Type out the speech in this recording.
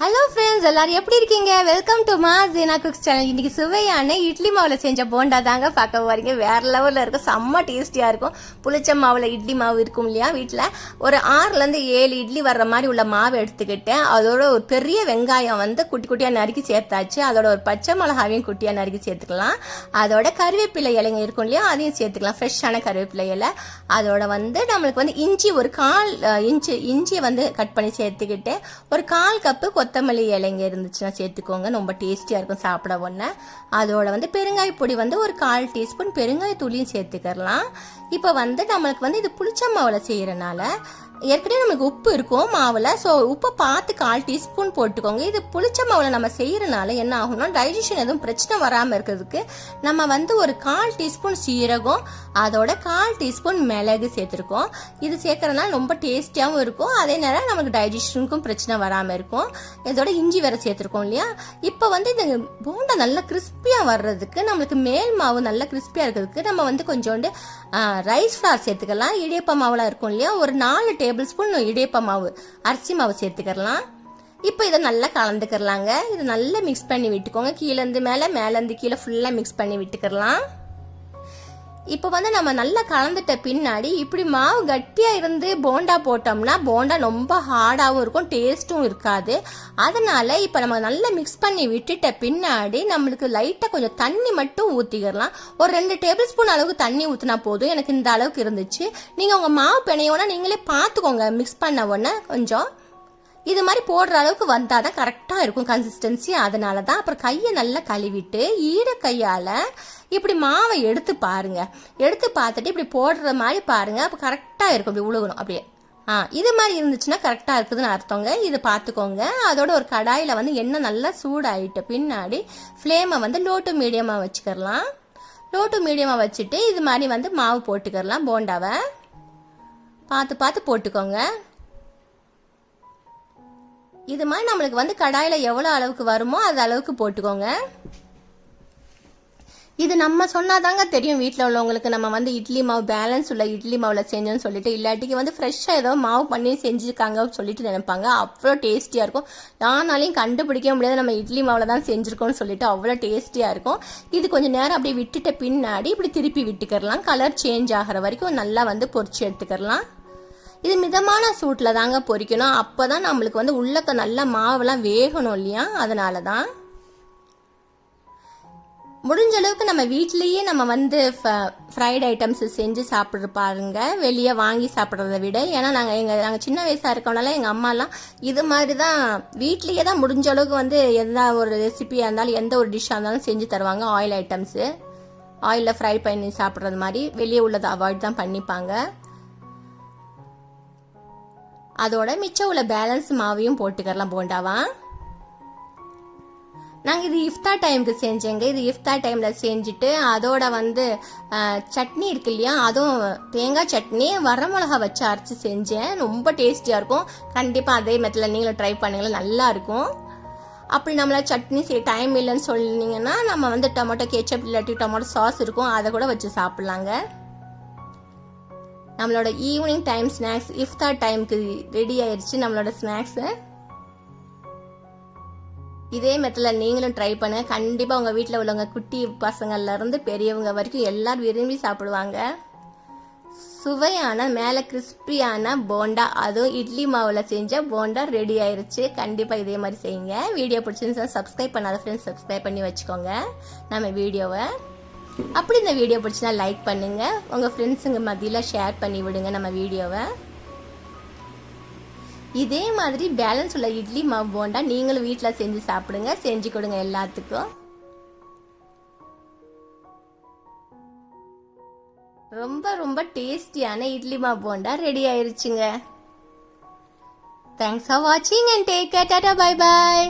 Hello friends எல்லாரும் எப்படி இருக்கீங்க? வெல்கம் டு மா ஜீனா குக்ஸ் சேனல் இன்னைக்கு சுவையான இட்லி மாவில் செஞ்ச போண்டா தாங்க பார்க்க போறீங்க. வேற லெவலில் இருக்கும். செம்ம டேஸ்டியாக இருக்கும். புளிச்ச மாவில் இட்லி மாவு இருக்கும் இல்லையா வீட்டில் ஒரு ஆறுலேருந்து ஏழு இட்லி வர்ற மாதிரி உள்ள மாவு எடுத்துக்கிட்டேன் அதோட ஒரு பெரிய வெங்காயம் வந்து குட்டி குட்டியாக நறுக்கி சேர்த்தாச்சு. அதோட ஒரு பச்சை மிளகாவையும் குட்டியாக நறுக்கி சேர்த்துக்கலாம். அதோட கருவேப்பிலை இலைங்க இருக்கும் இல்லையா அதையும் சேர்த்துக்கலாம். ஃப்ரெஷ்ஷான கருவேப்பிலை இலை. அதோட வந்து நம்மளுக்கு வந்து இஞ்சி ஒரு கால் இஞ்சி இன்ச்சு இஞ்சியை வந்து கட் பண்ணி சேர்த்துக்கிட்டு ஒரு கால் கப்பு கொத்தமல்லி இலைங்க இருந்துச்சுன்னா சேர்த்துக்கோங்க. ரொம்ப டேஸ்டியாக இருக்கும் சாப்பிட ஒன்று அதோட வந்து பெருங்காய பொடி வந்து ஒரு கால் டீஸ்பூன் பெருங்காய தூளியும் சேர்த்துக்கலாம். இப்போ வந்து நம்மளுக்கு வந்து இது புளிச்ச மாவில் செய்கிறனால ஏற்கனவே நமக்கு உப்பு இருக்கும் மாவில். ஸோ உப்பை பார்த்து கால் டீஸ்பூன் போட்டுக்கோங்க. இது புளிச்ச மாவில் நம்ம செய்கிறனால என்ன ஆகும்னா டைஜஷன் எதுவும் பிரச்சனை வராமல் இருக்கிறதுக்கு நம்ம வந்து ஒரு கால் டீஸ்பூன் சீரகம் அதோட கால் டீஸ்பூன் மிளகு சேர்த்துருக்கோம். இது சேர்க்கறதுனால ரொம்ப டேஸ்டியாகவும் இருக்கும். அதே நேரம் நமக்கு டைஜஷனுக்கும் பிரச்சனை வராமல் இருக்கும். இதோட இஞ்சி வேற சேர்த்துருக்கோம் இல்லையா? இப்போ வந்து இந்த போண்டா நல்லா கிறிஸ்பியாக வர்றதுக்கு நம்மளுக்கு மேல் மாவு நல்லா கிறிஸ்பியாக இருக்கிறதுக்கு நம்ம வந்து கொஞ்சோண்டு ரைஸ் ஃப்ளார் சேர்த்துக்கலாம். இடியப்ப மாவுலாம் இருக்கும் இல்லையா? ஒரு நாலு டே டேபிள் ஸ்பூன் இடியப்ப மாவு அரிசி மாவு சேர்த்துக்கலாம் இப்போ இதை நல்லா கலந்துக்கிறலாங்க. இதை நல்லா மிக்ஸ் பண்ணி விட்டுக்கோங்க. கீழேருந்து மேலே மேலேருந்து கீழே ஃபுல்லாக மிக்ஸ் பண்ணி விட்டுக்கிறலாம். இப்போ வந்து நம்ம நல்லா கலந்துட்ட பின்னாடி இப்படி மாவு கட்டியாக இருந்து போண்டா போட்டோம்னா போண்டா ரொம்ப ஹார்டாகவும் இருக்கும் டேஸ்ட்டும் இருக்காது. அதனால் இப்போ நம்ம நல்லா மிக்ஸ் பண்ணி விட்டுட்ட பின்னாடி நம்மளுக்கு லைட்டாக கொஞ்சம் தண்ணி மட்டும் ஊற்றிக்கிறலாம் ஒரு ரெண்டு டேபிள் ஸ்பூன் அளவுக்கு தண்ணி ஊற்றினா போதும். எனக்கு இந்த அளவுக்கு இருந்துச்சு. நீங்கள் உங்கள் மாவு பிணையோன்னா நீங்களே பார்த்துக்கோங்க மிக்ஸ் பண்ண உடனே கொஞ்சம். இது மாதிரி போடுற அளவுக்கு வந்தால் தான் கரெக்டாக இருக்கும் கன்சிஸ்டன்சி அதனால தான் அப்புறம் கையை நல்லா கழுவிட்டு ஈர கையால் இப்படி மாவை எடுத்து பாருங்க. எடுத்து பார்த்துட்டு இப்படி போடுற மாதிரி பாருங்க. அப்போ கரெக்டாக இருக்கும் இப்படி உழுகணும். அப்படியே. ஆ இது மாதிரி இருந்துச்சுன்னா கரெக்டாக இருக்குதுன்னு அர்த்தங்க. இது பார்த்துக்கோங்க. அதோட ஒரு கடாயில் வந்து எண்ணெய் நல்லா சூடாயிட்ட பின்னாடி ஃப்ளேமை வந்து லோ டு மீடியமாக வச்சுக்கிறலாம் லோ டு மீடியமாக வச்சுட்டு இது மாதிரி வந்து மாவு போட்டுக்கிறலாம் போண்டாவை. பார்த்து பார்த்து போட்டுக்கோங்க. இது மாதிரி நம்மளுக்கு வந்து கடாயில் எவ்வளோ அளவுக்கு வருமோ அது அளவுக்கு போட்டுக்கோங்க. இது நம்ம சொன்னாதாங்க தெரியும் வீட்டில் உள்ளவங்களுக்கு நம்ம வந்து இட்லி மாவு பேலன்ஸ் உள்ள இட்லி மாவில் செஞ்சோன்னு சொல்லிட்டு. இல்லாட்டிக்கு வந்து ஃப்ரெஷ்ஷாக ஏதோ மாவு பண்ணி செஞ்சுருக்காங்க சொல்லிட்டு நினைப்பாங்க. அவ்வளோ டேஸ்டியாக இருக்கும். யானாலையும் கண்டுபிடிக்க முடியாது. நம்ம இட்லி மாவில் தான் செஞ்சுருக்கோம்னு சொல்லிட்டு அவ்வளோ டேஸ்டியாக இருக்கும். இது கொஞ்சம் நேரம் அப்படியே விட்டுட்ட பின்னாடி இப்படி திருப்பி விட்டுக்கிறலாம். கலர் சேஞ்ச் ஆகிற வரைக்கும் நல்லா வந்து பொரிச்சு எடுத்துக்கிறலாம். இது மிதமான சூட்டில் தாங்க பொரிக்கணும் அப்போ தான் நம்மளுக்கு வந்து உள்ளக்க நல்ல மாவுலாம் வேகணும் இல்லையா? அதனால தான் முடிஞ்ச அளவுக்கு நம்ம வீட்லேயே நம்ம வந்து ஃப்ரைட் ஐட்டம்ஸ் செஞ்சு சாப்பிட்ற பாருங்க. வெளியே வாங்கி சாப்பிட்றத விட. ஏன்னா நாங்கள் எங்கள் நாங்கள் சின்ன வயசாக இருக்கனால எங்கள் அம்மாலாம் இது மாதிரி தான் வீட்லேயே தான் முடிஞ்ச அளவுக்கு வந்து எந்த ஒரு ரெசிபியாக இருந்தாலும் எந்த ஒரு டிஷ்ஷாக இருந்தாலும் செஞ்சு தருவாங்க. ஆயில் ஐட்டம்ஸு ஆயிலில் ஃப்ரை பண்ணி சாப்பிட்றது மாதிரி. வெளியே உள்ளதை அவாய்ட் தான் பண்ணிப்பாங்க. அதோட மிச்சம் உள்ள பேலன்ஸ் மாவையும் போட்டுக்கலாம் போண்டாவா? நாங்கள் இது இஃப்தா டைமுக்கு செஞ்சேங்க. இது இஃப்தா டைமில் செஞ்சுட்டு அதோட வந்து சட்னி இருக்கு இல்லையா? அதுவும் தேங்காய் சட்னி வரமிளகா வச்சு அரைச்சி செஞ்சேன். ரொம்ப டேஸ்டியாக இருக்கும். கண்டிப்பாக அதே மெத்தில் நீங்களும் ட்ரை பண்ணுங்களேன். நல்லா இருக்கும். அப்படி நம்மள சட்னி செய்ய டைம் இல்லைன்னு சொன்னீங்கன்னா நம்ம வந்து டொமேட்டோ கேச்சப் இல்லாட்டி டொமேட்டோ சாஸ் இருக்கும். அதை கூட வச்சு சாப்பிட்லாங்க. நம்மளோட ஈவினிங் டைம் ஸ்நாக்ஸ் இஃப்தார் டைமுக்கு ரெடி ஆயிடுச்சு நம்மளோட ஸ்நாக்ஸு இதே மெத்தடில் நீங்களும் ட்ரை பண்ணுங்க. கண்டிப்பாக உங்கள் வீட்டில் உள்ளவங்க குட்டி பசங்கள்லேருந்து பெரியவங்க வரைக்கும் எல்லாரும் விரும்பி சாப்பிடுவாங்க. சுவையான மேலே கிறிஸ்பியான போண்டா. அதுவும் இட்லி மாவில் செஞ்ச போண்டா ரெடி ஆயிருச்சு. கண்டிப்பாக இதே மாதிரி செய்யுங்க. வீடியோ பிடிச்சிருந்துச்சா சப்ஸ்கிரைப் பண்ணாத ஃப்ரெண்ட்ஸ் சப்ஸ்கிரைப் பண்ணி வச்சுக்கோங்க. நம்ம வீடியோவை அப்படி இந்த வீடியோ பிடிச்சினா லைக் பண்ணுங்கள் உங்கள் ஃப்ரெண்ட்ஸுங்க மத்தியில் ஷேர் பண்ணி விடுங்க நம்ம வீடியோவை இதே மாதிரி பேலன்ஸ் உள்ள இட்லி மாவு போண்டா நீங்களும் வீட்டில் செஞ்சு சாப்பிடுங்க. செஞ்சு கொடுங்க எல்லாத்துக்கும். ரொம்ப ரொம்ப டேஸ்டியான இட்லி மாவு போண்டா ரெடி ஆயிருச்சுங்க. தேங்க்ஸ் ஃபார் வாட்சிங் and take care tata bye bye